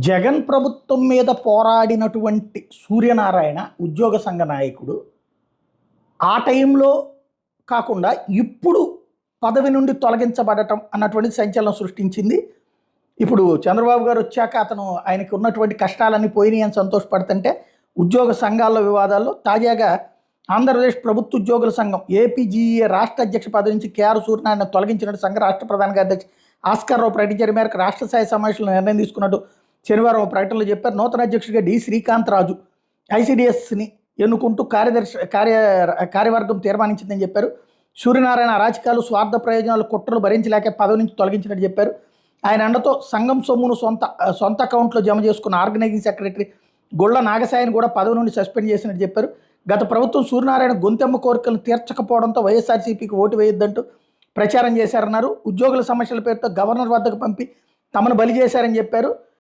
జగన్ ప్రభుత్వం మీద పోరాడినటువంటి సూర్యనారాయణ ఉద్యోగ సంఘ నాయకుడు ఆ టైంలో కాకుండా ఇప్పుడు పదవి నుండి తొలగించబడటం అన్నటువంటి సంచలనం సృష్టించింది. ఇప్పుడు చంద్రబాబు గారు వచ్చాక అతను ఆయనకు ఉన్నటువంటి కష్టాలన్నీ పోయినాయి అని సంతోషపడుతుంటే ఉద్యోగ సంఘాల వివాదాల్లో తాజాగా ఆంధ్రప్రదేశ్ ప్రభుత్వ ఉద్యోగుల సంఘం ఏపీజీఏ రాష్ట్ర అధ్యక్ష పదవి నుంచి కేఆర్ సూర్యనారాయణ తొలగించినట్టు సంఘ రాష్ట్ర ప్రధాన కార్యదర్శి ఆస్కర్ రావు ప్రకటించిన మేరకు రాష్ట్ర స్థాయి సమావేశంలో నిర్ణయం తీసుకున్నట్టు శనివారం ప్రకటనలో చెప్పారు నూతన అధ్యక్షుడిగా డి శ్రీకాంత్ రాజు ఐసిడిఎస్ని ఎన్నుకుంటూ కార్యదర్శి కార్య కార్యవర్గం తీర్మానించిందని చెప్పారు. సూర్యనారాయణ రాజకీయాలు స్వార్థ ప్రయోజనాలు కుట్రలు భరించలేక పదవి నుంచి తొలగించినట్టు చెప్పారు. ఆయన అండతో సంఘం సొమ్మును సొంత సొంత అకౌంట్లో జమ చేసుకున్న ఆర్గనైజింగ్ సెక్రటరీ గొళ్ళ నాగసాయిని కూడా పదవి నుండి సస్పెండ్ చేసినట్టు చెప్పారు. గత ప్రభుత్వం సూర్యనారాయణ గొంతెమ్మ కోరికలను తీర్చకపోవడంతో వైఎస్ఆర్సీపీకి ఓటు వేయొద్దంటూ ప్రచారం చేశారన్నారు. ఉద్యోగుల సమస్యల పేరుతో గవర్నర్ వద్దకు పంపి తమను బలి చేశారని చెప్పారు.